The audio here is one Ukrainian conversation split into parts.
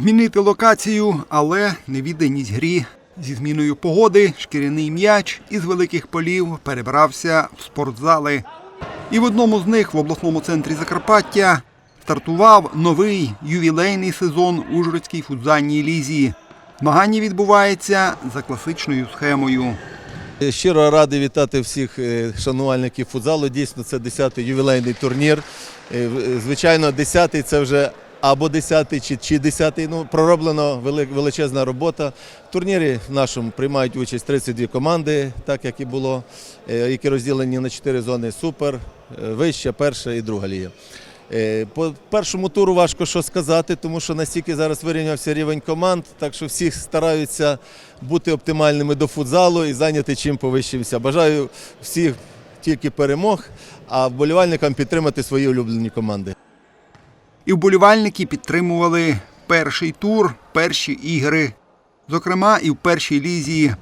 Змінити локацію, але невідданість грі. Зі зміною погоди шкіряний м'яч із великих полів перебрався в спортзали. І в одному з них в обласному центрі Закарпаття стартував новий ювілейний сезон Ужгородській футзальній лізі. Змагання відбувається за класичною схемою. Щиро радий вітати всіх е, шанувальників футзалу. Дійсно, це 10-й ювілейний турнір. Е, е, Звичайно, 10-й це вже або 10-й чи, чи 10-й. Ну, пророблено вели- величезна робота. В турнірі в нашому приймають участь 32 команди, так як і було, е, які розділені на 4 зони супер, е, вища, перша і друга ліга. Е, По першому туру важко що сказати, тому що настільки зараз вирівнявся рівень команд, так що всі стараються бути оптимальними до футзалу і зайняти чим повищимся. Бажаю всіх тільки перемог, а вболівальникам підтримати свої улюблені команди. І вболівальники підтримували перший тур, перші ігри. Зокрема, і в першій лізі.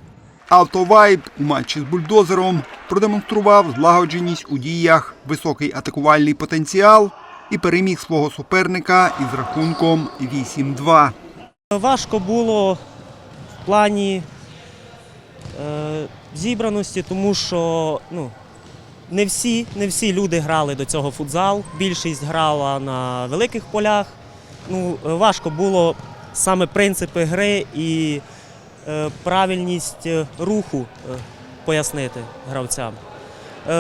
Автовайб у матчі з бульдозером продемонстрував злагодженість у діях, високий атакувальний потенціал і переміг свого суперника із рахунком 8-2. Важко було в плані е, зібраності, тому що ну, не, всі, не всі люди грали до цього футзал. Більшість грала на великих полях. Ну, е, важко було саме принципи гри і е, правильність е, руху е, пояснити гравцям. Е,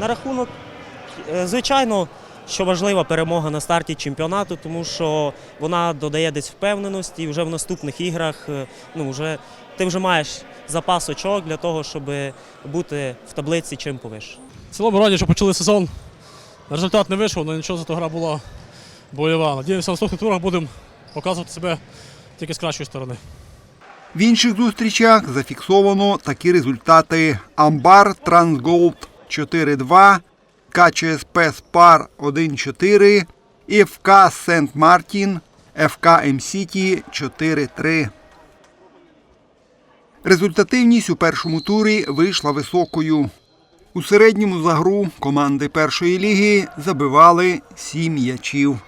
на рахунок, звичайно, що важлива перемога на старті чемпіонату, тому що вона додає десь впевненості, і вже в наступних іграх ну, вже, ти вже маєш запас очок для того, щоб бути в таблиці чим повише. В цілому раді, що почали сезон. Результат не вийшов, але нічого зато гра була бойова. Надіюся, в наступних турах будемо показувати себе тільки з кращої сторони. В інших зустрічах зафіксовано такі результати: Амбар Трансголд 4-2, КЧСП Спар 1-4 і ФК Сент Мартін, ФК М-Сіті 4-3. Результативність у першому турі вийшла високою. У середньому за гру команди першої ліги забивали сім м'ячів.